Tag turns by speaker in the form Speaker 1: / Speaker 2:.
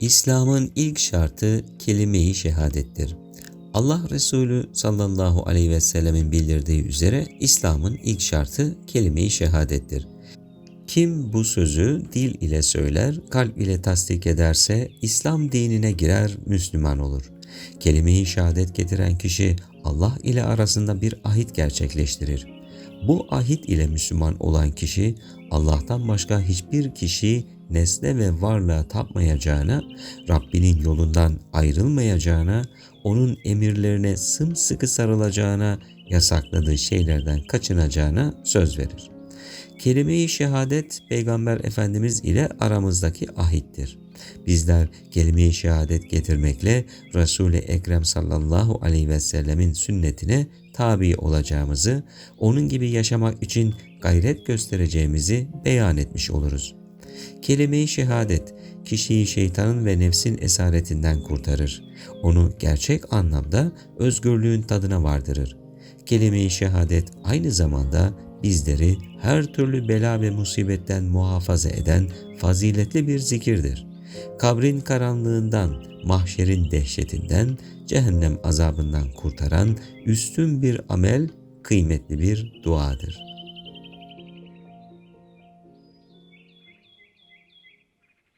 Speaker 1: İslam'ın ilk şartı kelime-i şehadettir. Allah Resulü sallallahu aleyhi ve sellemin bildirdiği üzere İslam'ın ilk şartı kelime-i şehadettir. Kim bu sözü dil ile söyler, kalp ile tasdik ederse İslam dinine girer, Müslüman olur. Kelime-i şehadet getiren kişi Allah ile arasında bir ahit gerçekleştirir. Bu ahit ile Müslüman olan kişi Allah'tan başka hiçbir kişi nesne ve varlığa tapmayacağına, Rabbinin yolundan ayrılmayacağına, onun emirlerine sımsıkı sarılacağına, yasakladığı şeylerden kaçınacağına söz verir. Kelime-i şehadet Peygamber Efendimiz ile aramızdaki ahittir. Bizler kelime-i şehadet getirmekle Resul-i Ekrem sallallahu aleyhi ve sellemin sünnetine tabi olacağımızı, onun gibi yaşamak için gayret göstereceğimizi beyan etmiş oluruz. Kelime-i şehadet kişiyi şeytanın ve nefsin esaretinden kurtarır. Onu gerçek anlamda özgürlüğün tadına vardırır. Kelime-i şehadet aynı zamanda bizleri her türlü bela ve musibetten muhafaza eden faziletli bir zikirdir. Kabrin karanlığından, mahşerin dehşetinden, cehennem azabından kurtaran üstün bir amel, kıymetli bir duadır.